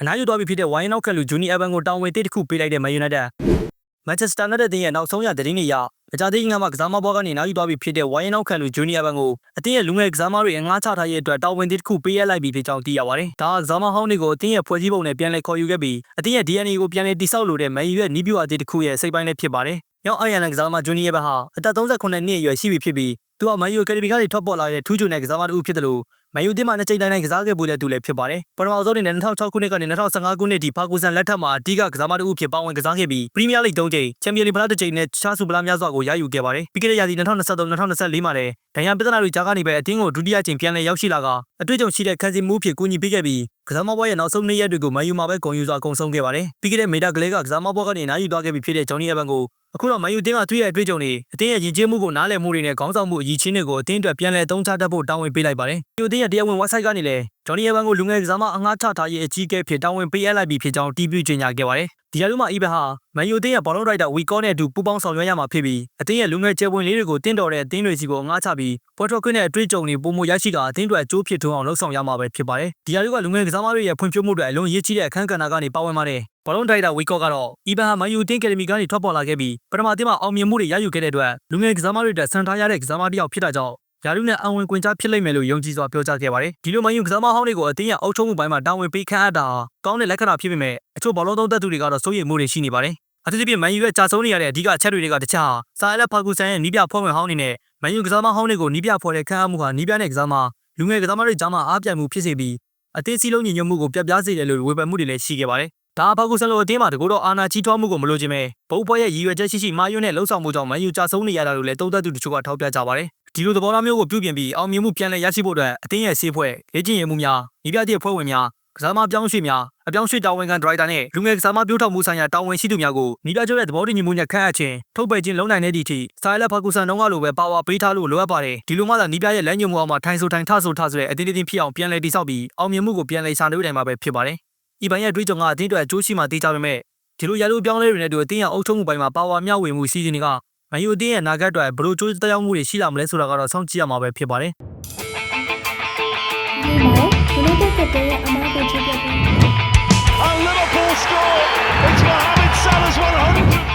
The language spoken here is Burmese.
အနားယူသွားပြီဖြစ်တဲ့ဝိုင်းနောက်ခက်လူဂျူနီအဗန်ကိုတာဝန်တစ်တစ်ခုပေးလိုက်တဲ့မန်ယူနိုက်တက်မန်ချက်စတာနဲ့တဲ့တင်းရဲ့နောက်ဆုံးရသတင်းတွေအရအကြသေးငါမှကစားမဘောကနေနားယူသွားပြီဖြစ်တဲ့ဝိုင်းနောက်ခက်လူဂျူနီအဗန်ကိုအတင်းရဲ့လူငယ်ကစားမတွေအငှားချထားရဲ့အတွက်တာဝန်တစ်တစ်ခုပေးရလိုက်ပြီဖြစ်ကြောင်းသိရပါတယ်။ဒါကကစားမဟောင်းတွေကိုအတင်းရဲ့ဖွဲ့စည်းပုံနဲ့ပြန်လည်ခေါ်ယူခဲ့ပြီးအတင်းရဲ့ DNA ကိုပြန်လည်တိစောက်လို့တဲ့မန်ယူရဲ့နီးပြအတစ်တစ်ခုရဲ့စိတ်ပိုင်းလည်းဖြစ်ပါတယ်။ရောက်အိုင်ယန်ကစားမဂျူနီအဗန်ဟာအသက်38နှစ်အရွယ်ရှိပြီဖြစ်ပြီးသူကမန်ယူအကယ်ဒမီကနေထွက်ပေါ်လာတဲ့ထူးချွန်တဲ့ကစားမတစ်ဦးဖြစ်တယ်လို့ မန်ယူတင်းမှာနှစ်ချိန်တိုင်းတိုင်းကစားခဲ့ဖို့လည်းသူလည်းဖြစ်ပါတယ်။ပထမဆုံးအနေနဲ့2006ခုနှစ်ကနေ2015ခုနှစ်ထိဖာကူဆန်လက်ထက်မှာအဓိကကစားမတစ်ဦးဖြစ်ပါဝင်ကစားခဲ့ပြီးပရီးမီးယားလိဂ်၃ချိန်ချန်ပီယံလိဖလားတစ်ချိန်နဲ့ချားဆူပလာများစွာကိုရယူခဲ့ပါတယ်။ပြီးခဲ့တဲ့ရာသီ2023-2024မှာလည်းဒဏ်ရာပြဿနာတွေကြားကနေပဲအတင်းကိုဒုတိယချိန်ပြန်လည်ရောက်ရှိလာကအတွေ့အကြုံရှိတဲ့ခန်းစီမှုဖြစ်ကူညီပေးခဲ့ပြီး ကစားမဘွားရဲ့နောက်ဆုံးနေ့ရက်တွေကိုမန်ယူမှာပဲဂုဏ်ယူစွာအကုန်ဆုံးခဲ့ပါတယ်။ပြီးခဲ့တဲ့မေတာကလေးကကစားမဘွားကနေနားယူသွားခဲ့ပြီးဖြစ်တဲ့ဂျော်နီအဗန်ကိုအခုတော့မန်ယူတင်းကသူ့ရဲ့အတွေ့အကြုံတွေအတင်းရဲ့ယဉ်ကျေးမှုကိုနားလည်မှုတွေနဲ့ခေါင်းဆောင်မှုအရေးချင်းတွေကိုအတင်းအတွက်ပြန်လည်သုံးချတတ်ဖို့တာဝန်ပေးလိုက်ပါတယ်။မန်ယူတင်းရဲ့တရားဝင် website ကနေလည်းဂျော်နီအဗန်ကိုလူငယ်ကစားမအငှားချထားရေးအကြီးအကဲဖြစ်တာဝန်ပေးအပ်လိုက်ပြီဖြစ်ကြောင်းတီးပြကြေညာခဲ့ပါတယ်။ ဒီအလူမှာအီဘန်ဟာမန်ယူတင်းရဲ့ဘောလုံးရိုက်တာဝီကောနဲ့အတူပူးပေါင်းဆောင်ရွက်ရမှာဖြစ်ပြီးအတင်းရဲ့လူငယ်ကျယ်ပွင့်လေးတွေကိုတင်းတော်တဲ့အတင်းတွေစီကိုအငှားချပြီးပွဲထွက်ခွင့်နဲ့အတွေ့အကြုံတွေပုံမရရှိကအတင်းတွေအကျိုးဖြစ်ထွန်းအောင်လှုပ်ဆောင်ရမှာပဲဖြစ်ပါတယ်။ဒီအလူကလူငယ်ကစားမတွေရဲ့ဖွံ့ဖြိုးမှုတွေအလုံးရည်ကြီးတဲ့အခန်းကဏ္ဍကနေပါဝင်ပါတယ်။ဘောလုံးဒိုက်တာဝီကော့ကတော့အီဘန်ဟာမန်ယူတင်းကယ်ဒမီကနေထွက်ပေါ်လာခဲ့ပြီးပထမအသင်းမှာအောင်မြင်မှုတွေရယူခဲ့တဲ့အတွက်လူငယ်ကစားမတွေအတွက်စံထားရတဲ့ကစားမတစ်ယောက်ဖြစ်တာကြောင့် ယာရုနဲ့အဝင်ကွင်ကြားဖြစ်လိမ့်မယ်လို့ယုံကြည်စွာပြောကြားခဲ့ပါတယ်။ဒီလိုမန်ယူကစားမဟောင်းတွေကိုအသင်းရဲ့အုပ်ချုပ်မှုပိုင်းမှာတာဝန်ပေးခန့်အပ်တာဟာကောင်းတဲ့လက္ခဏာဖြစ်ပေမဲ့အချို့ဘောလုံးသုံးသက်သူတွေကတော့စိုးရိမ်မှုတွေရှိနေပါတယ်။အထူးသဖြင့်မန်ယူရဲ့ကြာဆုံးနေရတဲ့အဓိကအချက်တွေကတခြားဆာအလက်ဖာကူဆန်ရဲ့နီးပြဖွဲ့ဝင်ဟောင်းအနေနဲ့မန်ယူကစားမဟောင်းတွေကိုနီးပြဖွဲ့တဲ့ခန့်အပ်မှုဟာနီးပြတဲ့ကစားမလူငယ်ကစားမတွေကြားမှာအားပြိုင်မှုဖြစ်စေပြီးအသင်းစည်းလုံးညီညွတ်မှုကိုပြပြစေတယ်လို့ဝေဖန်မှုတွေလည်းရှိခဲ့ပါတယ်။ ဒါဖာကူဆန်လိုအသင်းမှာတကူတော့အာနာချီထွားမှုကိုမလိုချင်ပဲဘုံပွဲရဲ့ရည်ရွယ်ချက်ရှိရှိမာယွန်းနဲ့လှုပ်ဆောင်မှုကြောင့်မန်ယူကြာဆုံးနေရတာလို့လည်းသုံးသပ်သူတချို့ကထောက်ပြကြပါတယ်။ဒီလိုသဘောထားမျိုးကိုပြုပြင်ပြီးအောင်မြင်မှုပြန်လည်ရရှိဖို့အတွက်အသင်းရဲ့ဆေးဖွဲ့လေ့ကျင့်ရေးမှုများဤပြတဲ့ဖွဲ့ဝင်များကစားမပြောင်းရွှေ့များအပြောင်းရွှေ့တာဝန်ခံဒရိုက်တာနဲ့လူငယ်ကစားမပြောထောက်မှုဆိုင်ရာတာဝန်ရှိသူများကိုဤပြကျရဲ့သဘောတူညီမှုနဲ့ခန့်အပ်ခြင်းထုတ်ပယ်ခြင်းလုံးနိုင်တဲ့ဒီထိစတိုင်လက်ဖာကူဆန်တုံးကလိုပဲပါဝါပေးထားလို့လိုအပ်ပါတယ်ဒီလိုမှသာဤပြရဲ့လမ်းညွှန်မှုအောက်မှာထိုင်ဆိုထိုင်ထဆိုထဆိုတဲ့အတင်းတင်းဖြစ်အောင်ပြန်လည်တည်ဆောက်ပြီးအောင်မြင်မှုကိုပြန်လည်စာနေနိုင်မှာပဲဖြစ်ပါတယ် ဤပိုင်းရဲ့တွေးကြုံကအတင်းတွေအကျိုးရှိမှသိကြပေမဲ့ဒီလိုရလို့ပြောင်းလဲတွေနဲ့တူအတင်းရအုပ်ချုပ်မှုပိုင်းမှာပါဝါမျှဝေမှုစီစဉ်တွေကမန်ယူအတင်းရဲ့နာဂတ်တွေဘယ်လိုကျိုးသက်ရောက်မှုတွေရှိလာမလဲဆိုတာကတော့စောင့်ကြည့်ရမှာပဲဖြစ်ပါတယ်ဒီမှာဒီလိုတက်တဲ့အမားကိုချပြပေး And Liverpool score. It's Mohamed Salah's 100th